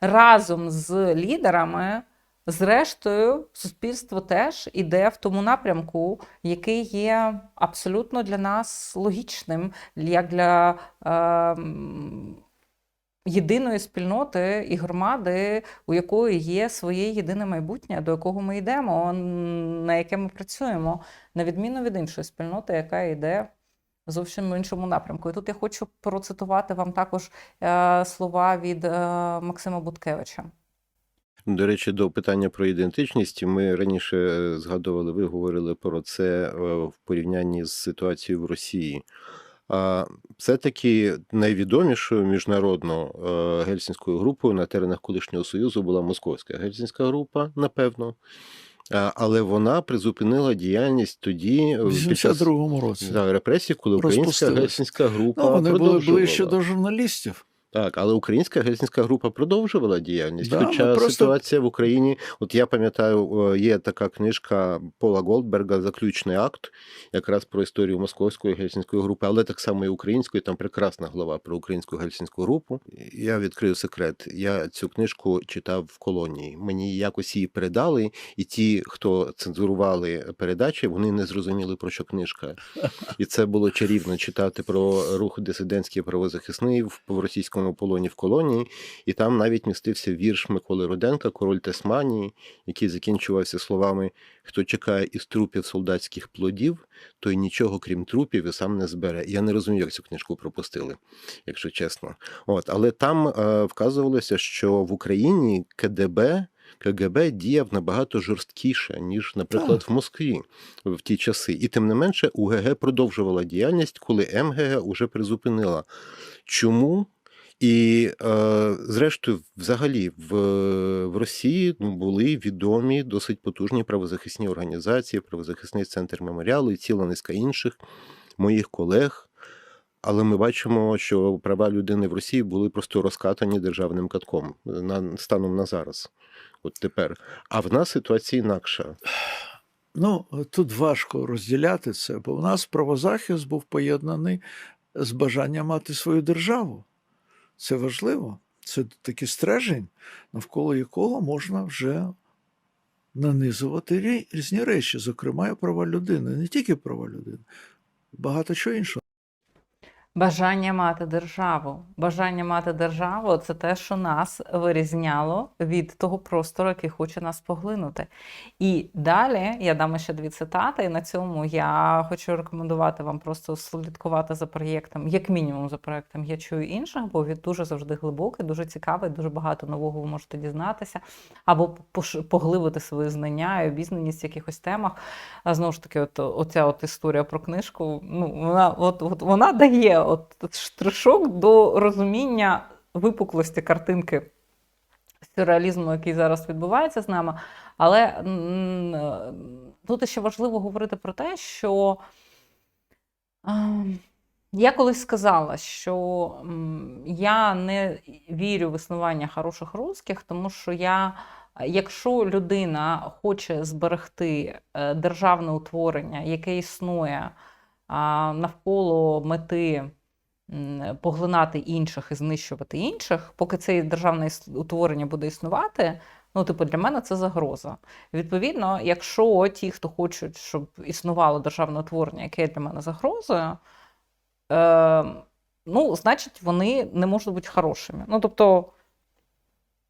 разом з лідерами, зрештою, суспільство теж іде в тому напрямку, який є абсолютно для нас логічним, як для е, єдиної спільноти і громади, у якої є своє єдине майбутнє, до якого ми йдемо, на яке ми працюємо, на відміну від іншої спільноти, яка йде зовсім іншому напрямку. І тут я хочу процитувати вам також е, слова від е, Максима Буткевича. До речі, до питання про ідентичність. Ми раніше е, згадували, ви говорили про це в порівнянні з ситуацією в Росії. А все-таки найвідомішою міжнародно е, гельсінською групою на теренах колишнього союзу була московська гельсінська група, напевно. Але вона призупинила діяльність тоді е, В під 82-му році. да, репресій, коли українська гельсінська група Ну, вони були ближче до журналістів. Так, але українська гельсінська група продовжувала діяльність. Да, Хоча просто- ситуація в Україні, от я пам'ятаю, е, є така книжка Пола Голдберга Заключний акт, якраз про історію московської гельсінської групи, але так само і української. Там прекрасна глава про українську гельсінську групу. Я відкрию секрет. Я цю книжку читав в колонії. Мені якось її передали, і ті, хто цензурували передачі, вони не зрозуміли про що книжка. І це було чарівно читати про рух дисидентський правозахисний в в російському полоні в колонії. І там навіть містився вірш Миколи Руденка, Король Тесманії, який закінчувався словами: Хто чекає із трупів солдатських плодів, той нічого крім трупів і сам не збере. Я не розумію, як цю книжку пропустили, якщо чесно. От, але там е, вказувалося, що в Україні КДБ. КГБ діяв набагато жорсткіше, ніж, наприклад, в Москві в ті часи. І тим не менше, УГГ продовжувала діяльність, коли МГГ уже призупинила. Чому? І, е, зрештою, взагалі, в, в Росії ну, були відомі досить потужні правозахисні організації, правозахисний центр меморіалу і ціла низка інших моїх колег. Але ми бачимо, що права людини в Росії були просто розкатані державним катком на станом на зараз. От тепер. А в нас ситуація інакша. Ну, тут важко розділяти це, бо в нас правозахист був поєднаний з бажанням мати свою державу. Це важливо. Це такий стержень, навколо якого можна вже нанизувати різні речі, зокрема і права людини, не тільки права людини, багато чого іншого. Бажання мати державу. Бажання мати державу це те, що нас вирізняло від того простору, який хоче нас поглинути. І далі я дам ще дві цитати, і на цьому я хочу рекомендувати вам просто слідкувати за проєктом, як мінімум за проєктом Я чую інших, бо він дуже завжди глибокий, дуже цікавий, дуже багато нового ви можете дізнатися, або поглибити свої знання і обізнаність в якихось темах. А знову ж таки, от оця от історія про книжку, ну вона от, от вона дає от штришок до розуміння випуклості картинки сюрреалізму, який зараз відбувається з нами. Але тут ще важливо говорити про те, що я колись сказала, що я не вірю в існування хороших русських, тому що я, якщо людина хоче зберегти е, державне утворення, яке існує навколо мети поглинати інших і знищувати інших, поки це державне утворення буде існувати. Ну, типу, для мене це загроза. Відповідно, якщо ті, хто хочуть, щоб існувало державне утворення, яке для мене загрозою, е, ну, значить, вони не можуть бути хорошими. Ну, тобто,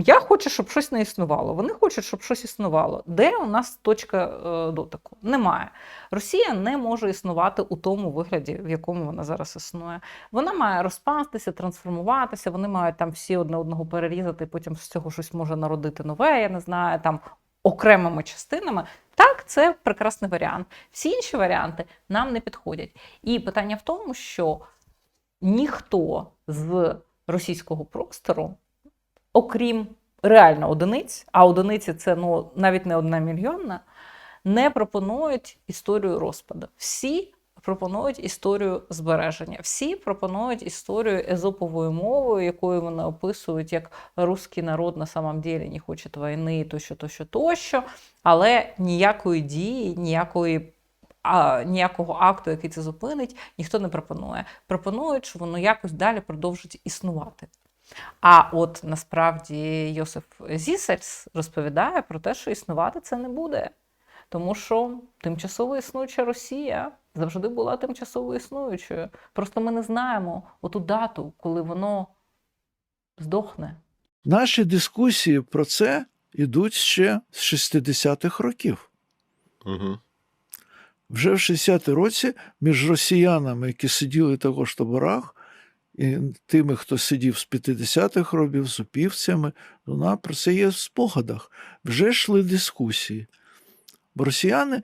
я хочу, щоб щось не існувало. Вони хочуть, щоб щось існувало. Де у нас точка е, дотику? Немає. Росія не може існувати у тому вигляді, в якому вона зараз існує. Вона має розпастися, трансформуватися. Вони мають там всі одне одного перерізати, потім з цього щось може народити нове. Я не знаю, там окремими частинами. Так, це прекрасний варіант. Всі інші варіанти нам не підходять. І питання в тому, що ніхто з російського простору, окрім реально одиниць, а одиниці це ну, навіть не одна мільйонна, не пропонують історію розпаду. Всі пропонують історію збереження. Всі пропонують історію езоповою мовою, якою вони описують як русський народ на самом деле не хоче війни, тощо, тощо, тощо, але ніякої дії, ніякої. А ніякого акту, який це зупинить, ніхто не пропонує. Пропонують, що воно якось далі продовжить існувати. А от насправді Йосиф Зісельс розповідає про те, що існувати це не буде. Тому що тимчасово існуюча Росія завжди була тимчасово існуючою. Просто ми не знаємо оту дату, коли воно здохне. Наші дискусії про це йдуть ще з 60-х років. Угу. Вже в 60-ті році між росіянами, які сиділи також в таборах, і тими, хто сидів з 50-х років, з упівцями, вона про це є в спогадах. Вже йшли дискусії. Бо росіяни,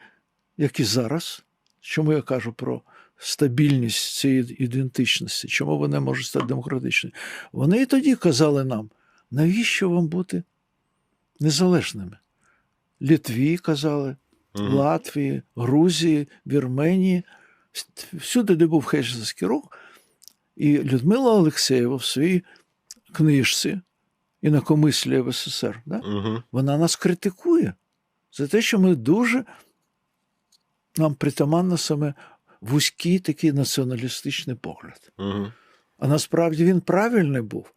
як і зараз, чому я кажу про стабільність цієї ідентичності, чому вони можуть стати демократичними, вони і тоді казали нам, навіщо вам бути незалежними? Літві казали, Латвії, Грузії, Вірменії, всюди, де був Хельсинський рух. І Людмила Олексєєва в своїй книжці «Інакомислія в СССР, да? Угу. вона нас критикує за те, що ми дуже нам притаманно саме вузький такий націоналістичний погляд. Угу. А насправді він правильний був.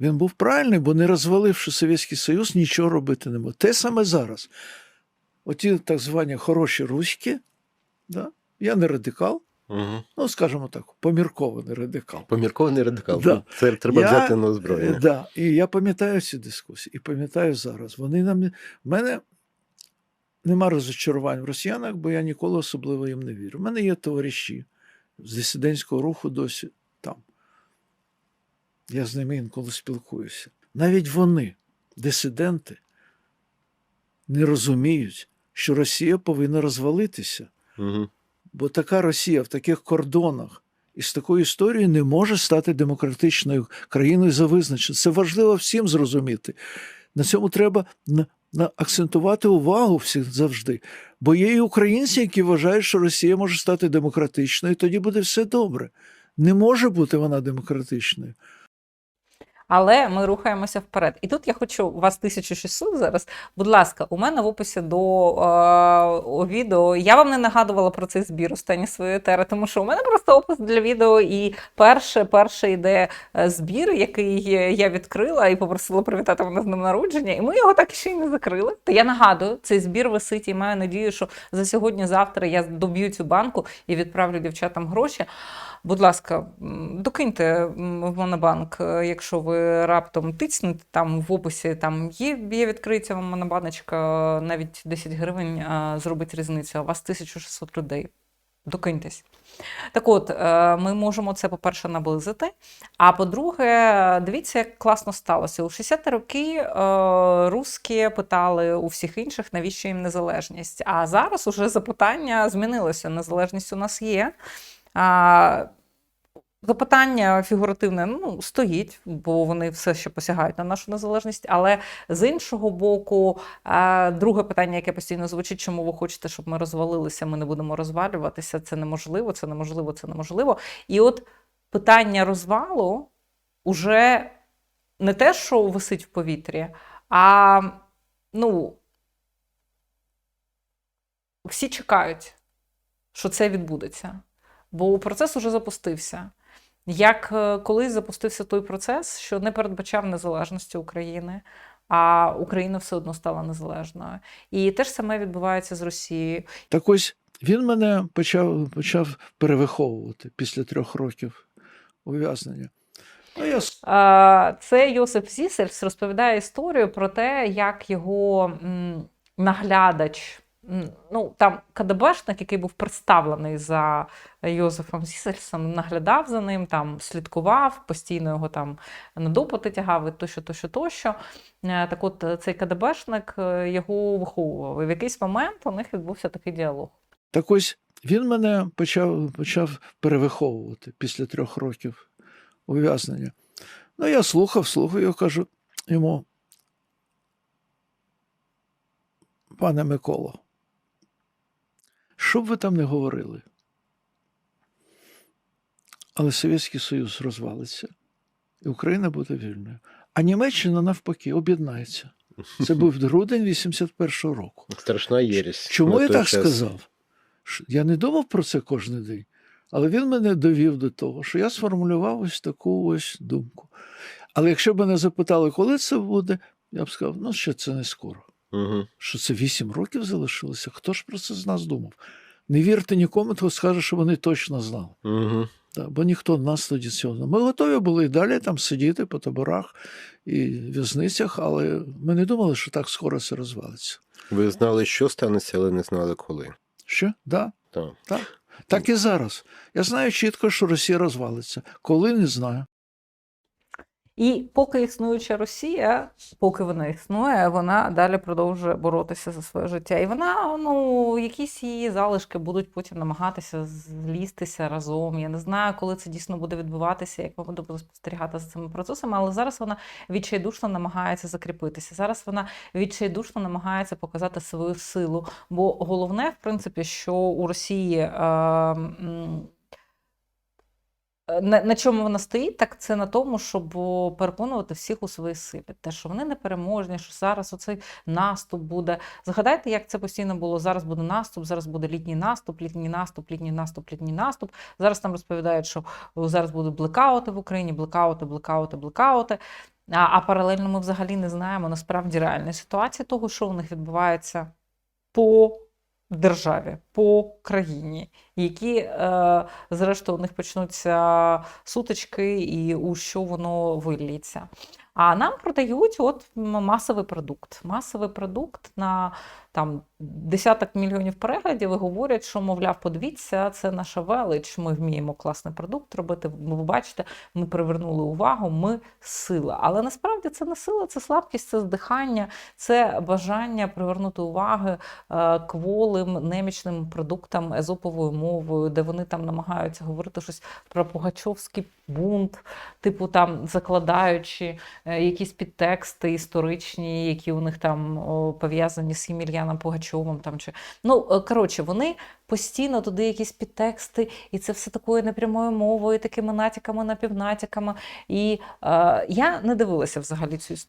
Він був правильний, бо не розваливши Совєтський Союз, нічого робити не мог. Те саме зараз. Оті так звані хороші руські, да? я не радикал, Угу. ну, скажімо так, поміркований радикал. Поміркований радикал. Да. Це треба Я- взяти на Е, озброєння. Да, і я пам'ятаю ці дискусії, і пам'ятаю зараз. Вони нам в мене нема розочарувань в росіянах, бо я ніколи особливо їм не вірю. У мене є товариші з дисидентського руху досі там. Я з ними інколи спілкуюся. Навіть вони, дисиденти, не розуміють, що Росія повинна розвалитися. Угу. Бо така Росія в таких кордонах і з такою історією не може стати демократичною країною за визначенням. Це важливо всім зрозуміти. На цьому треба акцентувати увагу всіх завжди. Бо є і українці, які вважають, що Росія може стати демократичною, і тоді буде все добре. Не може бути вона демократичною. Але ми рухаємося вперед. І тут я хочу у вас 1600 зараз. Будь ласка, у мене в описі до е, відео. Я вам не нагадувала про цей збір останні своєї етери, тому що у мене просто опис для відео, і перше, перше йде е, збір, який я відкрила і попросила привітати мене з днем народження. І ми його так ще й не закрили. То я нагадую, цей збір висить і маю надію, що за сьогодні-завтра я доб'ю цю банку і відправлю дівчатам гроші. Будь ласка, докиньте в Монобанк, е, якщо ви раптом тицнете там в описі, там є, є відкриття вам монобаночка, навіть 10 гривень а, зробить різницю, а у вас 1600 людей. Докиньтесь. Так от, е, ми можемо це, по-перше, наблизити. А по-друге, дивіться, як класно сталося. У 60-ті роки е, русські питали у всіх інших, навіщо їм незалежність. А зараз уже запитання змінилося. Незалежність у нас є. А, Запитання фігуративне ну, стоїть, бо вони все ще посягають на нашу незалежність. Але з іншого боку, друге питання, яке постійно звучить, чому ви хочете, щоб ми розвалилися, ми не будемо розвалюватися. Це неможливо, це неможливо, це неможливо. І от питання розвалу уже не те, що висить в повітрі, а ну, всі чекають, що це відбудеться. Бо процес уже запустився. Як е, колись запустився той процес, що не передбачав незалежності України, а Україна все одно стала незалежною. І те ж саме відбувається з Росією. Так ось він мене почав, почав перевиховувати після трьох років ув'язнення. Ну, Це Йосип Зісельс розповідає історію про те, як його наглядач, ну там КДБшник, який був представлений за Йозефом Зісельсом, наглядав за ним, там слідкував, постійно його там на допити тягав, і тощо, тощо, тощо. Е, Так от е, цей КДБшник е, його виховував. І в якийсь момент у них відбувся такий діалог. Так ось він мене почав, почав перевиховувати після трьох років ув'язнення. Ну, я слухав, слухав, я кажу йому, пане Миколо, що б ви там не говорили? Але Совєтський Союз розвалиться, і Україна буде вільною. А Німеччина навпаки об'єднається. Це був грудень 81-го року. Страшна єресь. Чому я так час. сказав? Я не думав про це кожен день, але він мене довів до того, що я сформулював ось таку ось думку. Але якщо б мене запитали, коли це буде, я б сказав, ну ще це не скоро. Угу. Що це 8 років залишилося? Хто ж про це з нас думав? Не вірте нікому, хто скаже, що вони точно знали. Угу. Да, бо ніхто нас тоді цього. Ми готові були і далі там сидіти по таборах і в'язницях, але ми не думали, що так скоро це розвалиться. Ви знали, що станеться, але не знали коли. Що? Да, Так. так. Так і зараз. Я знаю чітко, що Росія розвалиться. Коли не знаю. І поки існуюча Росія, поки вона існує, вона далі продовжує боротися за своє життя. І вона, ну, якісь її залишки будуть потім намагатися злістися разом. Я не знаю, коли це дійсно буде відбуватися, як ми будемо спостерігати за цими процесами, але зараз вона відчайдушно намагається закріпитися. Зараз вона відчайдушно намагається показати свою силу. Бо головне, в принципі, що у Росії. Е, на, на чому вона стоїть, так це на тому, щоб переконувати всіх у своїй силі. Те, що вони непереможні, що зараз оцей наступ буде. Згадайте, як це постійно було. Зараз буде наступ, зараз буде літній наступ, літній наступ, літній наступ, літній наступ. Зараз нам розповідають, що зараз будуть блекаути в Україні, блекаути, блекаути, блекаути. А, а паралельно ми взагалі не знаємо насправді реальної ситуації того, що у них відбувається по державі, по країні, які, е, зрештою, у них почнуться сутички, і у що воно виліться. А нам продають от масовий продукт. Масовий продукт на там десяток мільйонів переглядів і говорять, що, мовляв, подивіться, це наша велич. Ми вміємо класний продукт робити. Ви бачите, ми привернули увагу, ми сила. Але насправді це не сила, це слабкість, це здихання, це бажання привернути увагу е, кволим немічним продуктам езоповою мовою, де вони там намагаються говорити щось про Пугачовський бунт, типу там закладаючи е, якісь підтексти історичні, які у них там пов'язані з Ємельяном Пугачовим. Там, чи... Ну, е, коротше, вони постійно туди якісь підтексти, і це все такою непрямою мовою, такими натяками, напівнатяками. І е, я не дивилася взагалі цю історію.